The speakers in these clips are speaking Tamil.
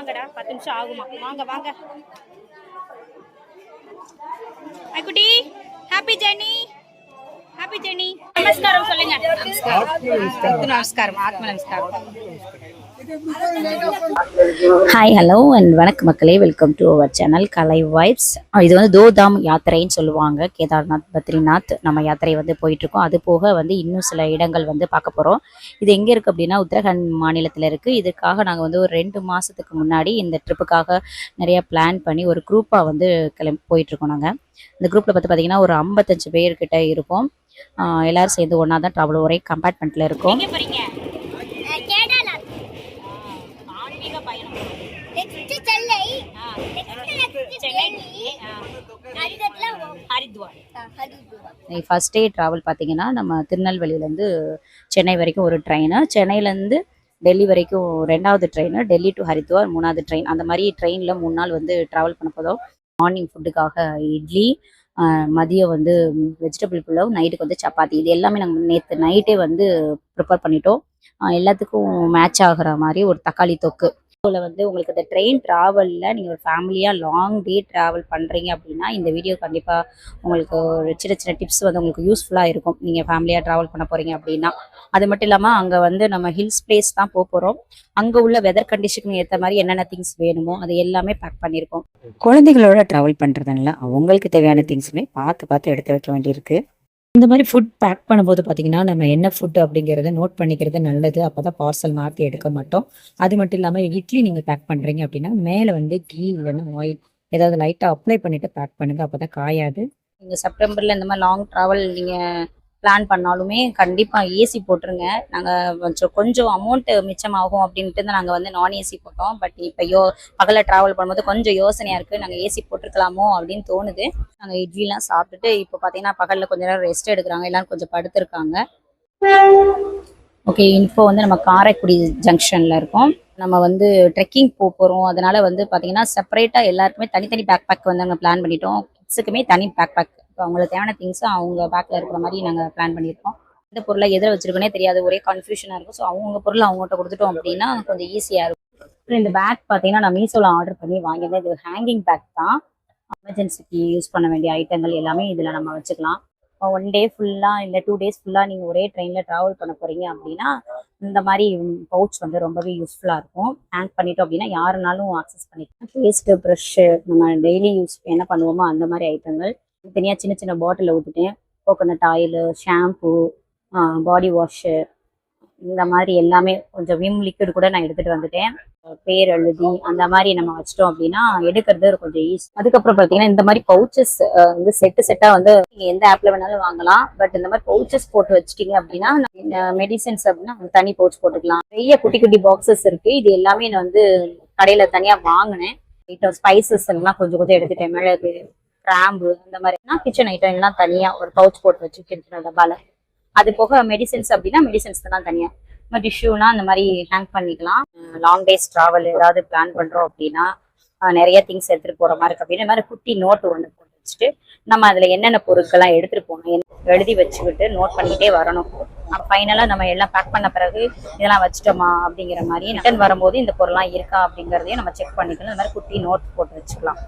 வாங்கடா பத்து நிமிஷம் ஆகுமா? வாங்க வாங்க. குட்டி. ஹாப்பி ஜெர்னி ஹாப்பி ஜெர்னி நமஸ்காரம் சொல்லுங்க. நமஸ்காரம் ஆத்ம நமஸ்காரம். ஹாய் ஹலோ அண்ட் வணக்கம் மக்களே. Welcome to our channel Kalai vibes இது வந்து தோதாம் யாத்திரைன்னு சொல்லுவாங்க. கேதார்நாத் பத்ரிநாத் நம்ம யாத்திரை வந்து போயிட்டுருக்கோம். அது போக வந்து இன்னும் சில இடங்கள் வந்து பார்க்க போகிறோம் இது எங்கே இருக்குது அப்படின்னா உத்தரகண்ட் மாநிலத்தில் இருக்குது இதுக்காக நாங்கள் வந்து ஒரு ரெண்டு மாதத்துக்கு முன்னாடி இந்த ட்ரிப்புக்காக நிறைய பிளான் பண்ணி ஒரு குரூப்பாக வந்து கிளம்பி போயிட்டுருக்கோம் நாங்கள் இந்த குரூப்பில் பார்த்து பார்த்தீங்கன்னா ஒரு ஐம்பத்தஞ்சு பேர்கிட்ட இருப்போம். எல்லோரும் சேர்ந்து ஒன்றா தான் ட்ராவல் ஒரே கம்பார்ட்மெண்ட்டில் இருக்கோம். Chennai. Chennai. First day travel பார்த்தீங்கன்னா நம்ம திருநெல்வேலியிலேருந்து சென்னை வரைக்கும் ஒரு ட்ரெயின் சென்னையிலேருந்து டெல்லி வரைக்கும் ரெண்டாவது ட்ரெயின் டெல்லி டு ஹரித்வார் மூணாவது ட்ரெயின் அந்த மாதிரி ட்ரெயினில் மூணு நாள் வந்து ட்ராவல் பண்ண போதும் மார்னிங் ஃபுட்டுக்காக இட்லி மதியம் வந்து வெஜிடபிள் புலாவ் நைட்டுக்கு வந்து சப்பாத்தி. இது எல்லாமே நாங்கள் நேற்று நைட்டே வந்து ப்ரிப்பேர் பண்ணிட்டோம். எல்லாத்துக்கும் மேட்ச் ஆகுற மாதிரி ஒரு தக்காளி தொக்கு. இதில் வந்து உங்களுக்கு இந்த ட்ரெயின் ட்ராவலில் நீங்கள் ஒரு ஃபேமிலியாக லாங் டே ட்ராவல் பண்ணுறீங்க அப்படின்னா இந்த வீடியோ கண்டிப்பாக உங்களுக்கு ஒரு சின்ன சின்ன டிப்ஸ் வந்து உங்களுக்கு யூஸ்ஃபுல்லாக இருக்கும். நீங்கள் ஃபேமிலியாக ட்ராவல் பண்ண போகிறீங்க அப்படின்னா. அது மட்டும் இல்லாமல் அங்கே வந்து நம்ம ஹில்ஸ் பிளேஸ் தான் போக போகிறோம் அங்கே உள்ள வெதர் கண்டிஷனுக்கு ஏற்ற மாதிரி என்னென்ன திங்ஸ் வேணுமோ அது எல்லாமே பேக் பண்ணியிருக்கோம். குழந்தைகளோட ட்ராவல் பண்ணுறதுனால அவங்களுக்கு தேவையான திங்ஸுமே பார்த்து பார்த்து எடுத்து வைக்க வேண்டியிருக்கு. இந்த மாதிரி ஃபுட் பேக் பண்ணும்போது பார்த்தீங்கன்னா நம்ம என்ன ஃபுட் அப்படிங்கிறத நோட் பண்ணிக்கிறது நல்லது. அப்போ தான் பார்சல் மாற்றி எடுக்க மாட்டோம். அது மட்டும் இல்லாமல் இட்லி நீங்கள் பேக் பண்ணுறீங்க அப்படின்னா மேலே வந்து கீ இல்லைன்னா ஆயில் ஏதாவது லைட்டாக அப்ளை பண்ணிவிட்டு பேக் பண்ணுங்கள் அப்போ தான் காயாது. நீங்கள் செப்டம்பரில் இந்த மாதிரி லாங் ட்ராவல் நீங்கள் பிளான் பண்ணாலுமே கண்டிப்பாக ஏசி போட்டுருங்க. நாங்கள் கொஞ்சம் கொஞ்சம் அமௌண்ட்டு மிச்சமாகும் அப்படின்ட்டு தான் நாங்கள் வந்து நான் ஏசி போட்டோம். பட் இப்போ யோ பகலில் ட்ராவல் பண்ணும்போது கொஞ்சம் யோசனையாக இருக்குது நாங்கள் ஏசி போட்டிருக்கலாமோ அப்படின்னு தோணுது. நாங்கள் இட்லிலாம் சாப்பிட்டுட்டு இப்போ பார்த்தீங்கன்னா பகலில் கொஞ்ச நேரம் ரெஸ்ட் எடுக்கிறாங்க. எல்லாரும் கொஞ்சம் படுத்துருக்காங்க. ஓகே இப்போ வந்து நம்ம காரைக்குடி ஜங்ஷனில் இருக்கோம். நம்ம வந்து ட்ரெக்கிங் போக போகிறோம் அதனால் வந்து பார்த்தீங்கன்னா செப்பரேட்டாக எல்லாருக்குமே தனித்தனி பேக் பேக் வந்து நாங்கள் பிளான் பண்ணிட்டோம். கிட்ஸுக்குமே தனி பேக் பேக் இப்போ அவங்களுக்கு தேவையான திங்ஸ் அவங்க பேக்கில் இருக்கிற மாதிரி நாங்கள் பிளான் பண்ணியிருக்கோம். எந்த பொருளை எதில் வச்சிருக்கோனே தெரியாது. ஒரே கன்ஃபியூஷனாக இருக்கும். ஸோ அவங்க பொருளை அவங்ககிட்ட கொடுத்துட்டோம் அப்படின்னா கொஞ்சம் ஈஸியாக இருக்கும். இந்த பேக் பார்த்தீங்கன்னா நான் மீஷோவில் ஆர்டர் பண்ணி வாங்கியிருந்தேன். இது ஹேங்கிங் பேக் தான். எமர்ஜென்சிக்கு யூஸ் பண்ண வேண்டிய ஐட்டங்கள் எல்லாமே இதில் நம்ம வச்சுக்கலாம். ஒன் டே ஃபுல்லாக இல்லை டூ டேஸ் ஃபுல்லாக நீங்கள் ஒரே ட்ரெயினில் ட்ராவல் பண்ண போகிறீங்க அப்படின்னா இந்த மாதிரி பவுச் வந்து ரொம்பவே யூஸ்ஃபுல்லாக இருக்கும். ஹேங் பண்ணிட்டோம் அப்படின்னா யாருனாலும் ஆக்சஸ் பண்ணிக்கலாம். பேஸ்ட்டு ப்ரஷ்ஷு நம்ம டெய்லி யூஸ் என்ன பண்ணுவோமோ அந்த மாதிரி ஐட்டங்கள் தனியாக சின்ன சின்ன பாட்டிலில் ஊற்றிட்டேன் coconut oil shampoo body wash இந்த மாதிரி எல்லாமே கொஞ்சம் விம் லிக்விட் கூட நான் எடுத்துகிட்டு வந்துட்டேன். பேர் எழுதி அந்த மாதிரி நம்ம வச்சிட்டோம் அப்படின்னா எடுக்கிறது கொஞ்சம் ஈஸி அதுக்கப்புறம் பார்த்தீங்கன்னா இந்த மாதிரி பவுச்சஸ் வந்து செட்டு செட்டாக வந்து நீங்கள் எந்த ஆப்பில் வேணாலும் வாங்கலாம். பட் இந்த மாதிரி பவுச்சஸ் போட்டு வச்சிட்டீங்க அப்படின்னா மெடிசன்ஸ் அப்படின்னா தனி பவுச் போட்டுக்கலாம். நிறைய குட்டி குட்டி பாக்ஸஸ் இருக்குது இது எல்லாமே நான் வந்து கடையில் தனியாக வாங்கினேன். ஐட்டம் ஸ்பைசஸ் எல்லாம் கொஞ்சம் கொஞ்சம் எடுத்துட்டேன். மிளகு கிராம்பு அந்த மாதிரினா கிச்சன் ஐட்டம் எல்லாம் தனியா ஒரு பவுச் போட்டு வச்சு சின்ன டப்பால அது போக மெடிசன்ஸ் அப்படின்னா மெடிசன்ஸ் தான் தனியா. நம்ம டிஷ்யூனா அந்த மாதிரி ஹேங் பண்ணிக்கலாம். லாங் டேஸ் ட்ராவல் ஏதாவது பிளான் பண்றோம் அப்படின்னா நிறைய திங்ஸ் எடுத்துட்டு போற மாதிரி இருக்கு அப்படின்னா இந்த மாதிரி குட்டி நோட் ஒன்று போட்டு வச்சுட்டு நம்ம அதுல என்னென்ன பொருட்கள்லாம் எடுத்துட்டு போகணும் எழுதி வச்சுக்கிட்டு நோட் பண்ணிக்கிட்டே வரணும். ஃபைனலா நம்ம எல்லாம் பேக் பண்ண பிறகு இதெல்லாம் வச்சுட்டோமா அப்படிங்கிற மாதிரி ரிட்டர்ன் வரும்போது இந்த பொருள்லாம் இருக்கா அப்படிங்கறதையும் நம்ம செக் பண்ணிக்கலாம். இந்த மாதிரி குட்டி நோட் போட்டு வச்சுக்கலாம்.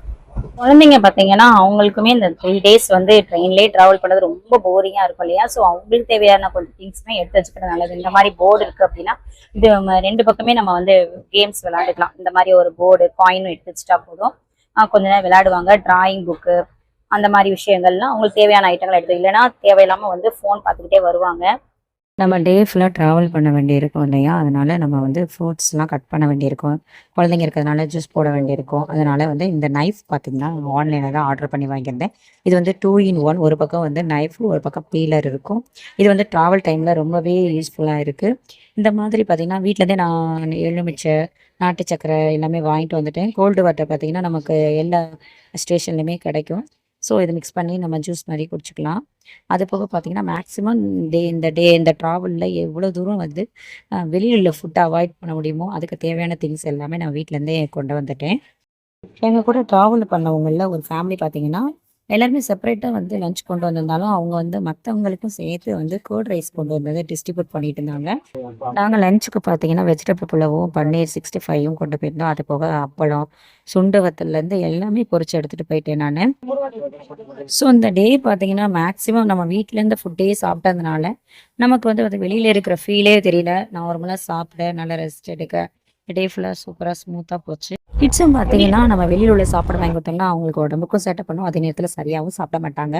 குழந்தைங்க பார்த்தீங்கன்னா அவங்களுக்குமே இந்த த்ரீ டேஸ் வந்து ட்ரெயின்லேயே ட்ராவல் பண்ணது ரொம்ப போரிங்காக இருக்கும் இல்லையா? ஸோ அவங்களுக்கு தேவையான கொஞ்சம் திங்ஸ்மே எடுத்து வச்சுக்கிறது நல்லது. இந்த மாதிரி போர்டு இருக்குது அப்படின்னா இது நம்ம ரெண்டு பக்கமே நம்ம வந்து கேம்ஸ் விளையாண்டுக்கலாம். இந்த மாதிரி ஒரு போர்டு காயினும் எடுத்து வச்சுட்டா போதும். கொஞ்ச நேரம் விளையாடுவாங்க. டிராயிங் புக்கு அந்த மாதிரி விஷயங்கள்லாம் அவங்களுக்கு தேவையான ஐட்டங்கள் எடுத்து இல்லைன்னா தேவையில்லாமல் வந்து ஃபோன் பார்த்துக்கிட்டே வருவாங்க. நம்ம டே ஃபுல்லாக ட்ராவல் பண்ண வேண்டியிருக்கும் இல்லையா? அதனால் நம்ம வந்து ஃப்ரூட்ஸ்லாம் கட் பண்ண வேண்டியிருக்கும். குழந்தைங்க இருக்கிறதுனால ஜூஸ் போட வேண்டியிருக்கும். அதனால் வந்து இந்த நைஃப் பார்த்திங்கன்னா ஆன்லைனில் தான் ஆர்டர் பண்ணி வாங்கியிருந்தேன். இது வந்து டூ இன் ஒன் ஒரு பக்கம் வந்து நைஃப் ஒரு பக்கம் பீலர் இருக்கும். இது வந்து ட்ராவல் டைமில் ரொம்பவே யூஸ்ஃபுல்லாக இருக்குது இந்த மாதிரி பார்த்தீங்கன்னா வீட்டிலேருந்தே நான் எலுமிச்சை நாட்டு சக்கரை எல்லாமே வாங்கிட்டு வந்துட்டேன். கோல்டு வாட்டர் பார்த்தீங்கன்னா நமக்கு எல்லா ஸ்டேஷன்லையுமே கிடைக்கும். ஸோ இதை மிக்ஸ் பண்ணி நம்ம ஜூஸ் மாதிரி குடிச்சிக்கலாம். அது போக பார்த்தீங்கன்னா மேக்ஸிமம் டே இந்த டே இந்த ட்ராவலில் எவ்வளோ தூரம் வந்து வெளியில் உள்ள ஃபுட்டை அவாய்ட் பண்ண முடியுமோ அதுக்கு தேவையான திங்ஸ் எல்லாமே நான் வீட்டிலேருந்தே கொண்டு வந்துட்டேன். எங்கள் கூட ட்ராவல் பண்ணவங்களில் ஒரு ஃபேமிலி பார்த்தீங்கன்னா எல்லாருமே செப்பரேட்டாக வந்து லஞ்ச் கொண்டு வந்திருந்தாலும் அவங்க வந்து மற்றவங்களுக்கும் சேர்த்து வந்து கோல்ட் ரைஸ் கொண்டு வந்ததை டிஸ்ட்ரிபியூட் பண்ணிட்டு இருந்தாங்க. நாங்கள் லஞ்சுக்கு பார்த்தீங்கன்னா வெஜிடபிள் புலவும் பன்னீர் சிக்ஸ்டி ஃபைவும் கொண்டு போயிருந்தோம். அது போக அப்பளம் சுண்டு வத்தல்லேருந்து எல்லாமே பொறிச்சு எடுத்துகிட்டு போயிட்டேன் நான். ஸோ இந்த டே பார்த்தீங்கன்னா மேக்ஸிமம் நம்ம வீட்டிலேருந்து ஃபுட்டே சாப்பிட்டதுனால நமக்கு வந்து அது வெளியில் இருக்கிற ஃபீலே தெரியல. நார்மலாக சாப்பிட நல்லா ரெஸ்ட் எடுக்க டே ஃபுல்லாக சூப்பராக ஸ்மூத்தாக போச்சு. கிட்ஸும் பார்த்தீங்கன்னா நம்ம வெளியில் உள்ள சாப்பாடு வாங்கி கொடுத்தோம்னா அவங்களுக்கு உடம்புக்கும் சேட்டை பண்ணும். அதே நேரத்தில் சரியாகவும் சாப்பிட மாட்டாங்க.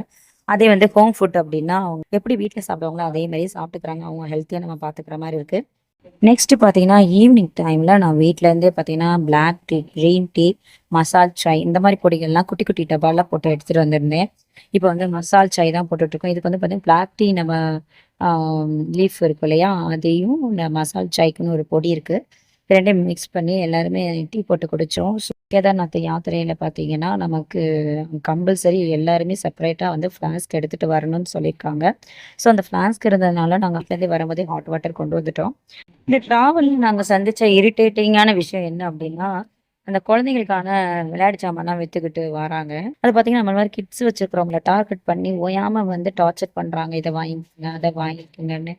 அதே வந்து ஹோம் ஃபுட் அப்படின்னா அவங்க எப்படி வீட்டில் சாப்பிடுவாங்களோ அதே மாதிரி சாப்பிட்டுக்கிறாங்க. அவங்க ஹெல்த்தியாக நம்ம பார்த்துக்கிற மாதிரி இருக்குது நெக்ஸ்ட் பார்த்தீங்கன்னா ஈவினிங் டைமில் நான் வீட்டிலேருந்தே பார்த்தீங்கன்னா பிளாக் டீ க்ரீன் டீ மசால் சாய் இந்த மாதிரி பொடிகள்லாம் குட்டி குட்டி டப்பாலாம் போட்டு எடுத்துகிட்டு வந்திருந்தேன். இப்போ வந்து மசால் சாய் தான் போட்டுட்ருக்கோம் இதுக்கு வந்து பார்த்தீங்கன்னா பிளாக் டீ நம்ம லீஃப் இருக்கும் இல்லையா? அதையும் இந்த மசால் சாய்க்குன்னு ஒரு பொடி இருக்குது ரெண்டையும் மிக்ஸ் பண்ணி எல்லாருமே டீ போட்டு குடித்தோம் ஸோ கேதார்நாத் யாத்திரையில் பார்த்தீங்கன்னா நமக்கு கம்பல்சரி எல்லாருமே செப்பரேட்டாக வந்து ஃப்ளாஸ்க் எடுத்துகிட்டு வரணும்னு சொல்லியிருக்காங்க. ஸோ அந்த ஃப்ளாஸ்க் இருந்ததுனால நாங்கள் அப்பலேருந்தே வரும்போதே ஹாட் வாட்டர் கொண்டு வந்துட்டோம். இந்த ட்ராவலில் நாங்கள் சந்தித்த இரிட்டேட்டிங்கான விஷயம் என்ன அப்படின்னா அந்த குழந்தைங்களுக்கான விளையாட்டு சாமான்லாம் விற்றுக்கிட்டு வராங்க. அது பார்த்தீங்கன்னா நம்ம மாதிரி கிட்ஸ் வச்சுருக்கிறவங்கள டார்கெட் பண்ணி ஓயாமல் வந்து டார்ச்சர் பண்ணுறாங்க இதை வாங்கிக்கோங்க அதை வாங்கிக்கோங்கன்னு.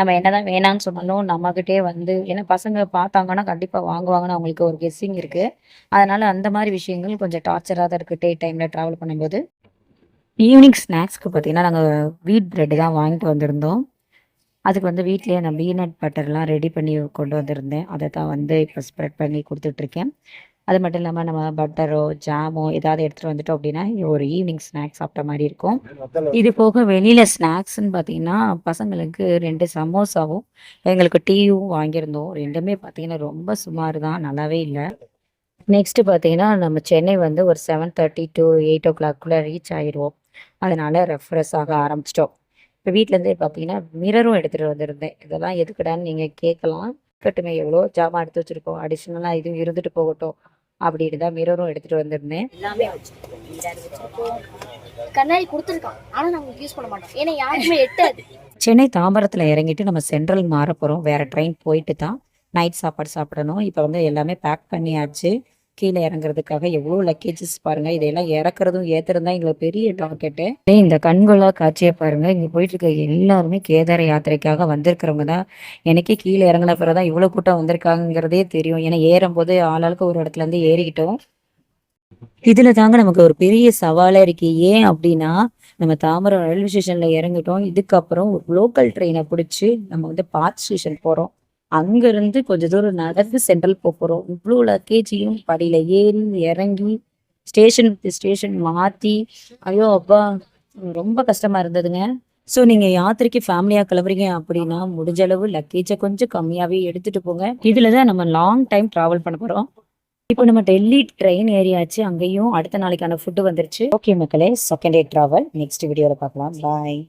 நம்ம என்னதான் வேணாம்னு சொன்னாலும் நம்மகிட்டே வந்து ஏன்னா பசங்க பார்த்தாங்கன்னா கண்டிப்பாக வாங்குவாங்கன்னு அவங்களுக்கு ஒரு கெஸ்ஸிங் இருக்குது அதனால அந்த மாதிரி விஷயங்கள் கொஞ்சம் டார்ச்சராக தான் இருக்குது டே டைமில் ட்ராவல் பண்ணும்போது. ஈவினிங் ஸ்நாக்ஸ்க்கு பார்த்தீங்கன்னா நாங்கள் வீட் பிரெட் தான் வாங்கிட்டு வந்திருந்தோம். அதுக்கு வந்து வீட்லேயே நான் பீனட் பட்டர்லாம் ரெடி பண்ணி கொண்டு வந்திருந்தேன். அதை தான் வந்து இப்போ ஸ்ப்ரெட் பண்ணி கொடுத்துட்ருக்கேன் அது மட்டும் இல்லாமல் நம்ம பட்டரோ ஜாமோ ஏதாவது எடுத்துகிட்டு வந்துட்டோம் அப்படின்னா ஒரு ஈவினிங் ஸ்நாக்ஸ் சாப்பிட்ட மாதிரி இருக்கும். இது போக வெளியில் ஸ்நாக்ஸ்ன்னு பார்த்தீங்கன்னா பசங்களுக்கு ரெண்டு சமோசாவும் எங்களுக்கு டீயும் வாங்கியிருந்தோம். ரெண்டுமே பார்த்தீங்கன்னா ரொம்ப சுமார் தான் நல்லாவே இல்லை. நெக்ஸ்ட்டு பார்த்தீங்கன்னா நம்ம சென்னை வந்து ஒரு செவன் தேர்ட்டி டு எயிட் ஓ கிளாக்குள்ளே ரீச் ஆயிடுவோம் அதனால ரெஃப்ரெஷ் ஆக ஆரம்பிச்சிட்டோம். இப்போ வீட்டிலேருந்தே பார்த்தீங்கன்னா மிரரும் எடுத்துகிட்டு வந்திருந்தேன். இதெல்லாம் எதுக்குடான்னு நீங்கள் கேட்கலாம். இருக்கட்டுமே எவ்வளோ ஜாமான் எடுத்து வச்சுருக்கோம். அடிஷ்னலாக இதுவும் இருந்துட்டு போகட்டும். அப்படின்னு தான் மிரரும் எடுத்துகிட்டு வந்திருந்தேன். எல்லாமே வச்சிருக்கோம் கண்ணாடி கொடுத்துருக்கான். ஆனா நாங்க யூஸ் பண்ண மாட்டோம். ஏன்னா யாருக்குமே எட்டாது. சென்னை தாம்பரத்தில் இறங்கிட்டு நம்ம சென்ட்ரல் மாற போகிறோம் வேறு ட்ரெயின் போயிட்டு தான் நைட் சாப்பாடு சாப்பிடணும். இப்போ வந்து எல்லாமே பேக் பண்ணியாச்சு. கீழே இறங்குறதுக்காக எவ்வளோ லக்கேஜஸ் பாருங்கள் இதெல்லாம் இறக்குறதும் ஏற்றுறதும் தான் எங்களுக்கு பெரிய டார்கெட்டு இந்த கண்கொள்ளா காட்சியை பாருங்கள் இங்கே போயிட்டு இருக்க எல்லாருமே கேதார யாத்திரைக்காக வந்திருக்கிறவங்க தான். எனக்கே கீழே இறங்கின பிறகு தான் இவ்வளோ கூட்டம் வந்திருக்காங்கிறதே தெரியும். ஏன்னா ஏறும்போது ஆளாளுக்கு ஒரு இடத்துல இருந்து ஏறிக்கிட்டோம். இதில் தாங்க நமக்கு ஒரு பெரிய சவாலாக இருக்கு. ஏன் அப்படின்னா நம்ம தாமரம் ரயில்வே ஸ்டேஷனில் இறங்கிட்டோம். இதுக்கப்புறம் ஒரு லோக்கல் ட்ரெயினை பிடிச்சி நம்ம வந்து பார்க் ஸ்டேஷன் போகிறோம் அங்கிருந்து கொஞ்ச தூரம் நடந்து சென்ட்ரல் போகிறோம் இவ்வளோ லக்கேஜையும் படியில ஏறி இறங்கி ஸ்டேஷன் ஸ்டேஷன் மாற்றி ஐயோ அப்பா ரொம்ப கஷ்டமாக இருந்ததுங்க. ஸோ நீங்கள் யாத்திரைக்கு ஃபேமிலியாக கிளம்புறீங்க அப்படின்னா முடிஞ்ச அளவு லக்கேஜை கொஞ்சம் கம்மியாகவே எடுத்துகிட்டு போங்க. இதில் தான் நம்ம லாங் டைம் ட்ராவல் பண்ண போகிறோம் இப்போ நம்ம டெல்லி ட்ரெயின் ஏறியாச்சு. அங்கேயும் அடுத்த நாளைக்கான ஃபுட்டு வந்துருச்சு. ஓகே மக்களே செகண்ட் டே ட்ராவல் நெக்ஸ்ட் வீடியோவில் பார்க்கலாம். பாய்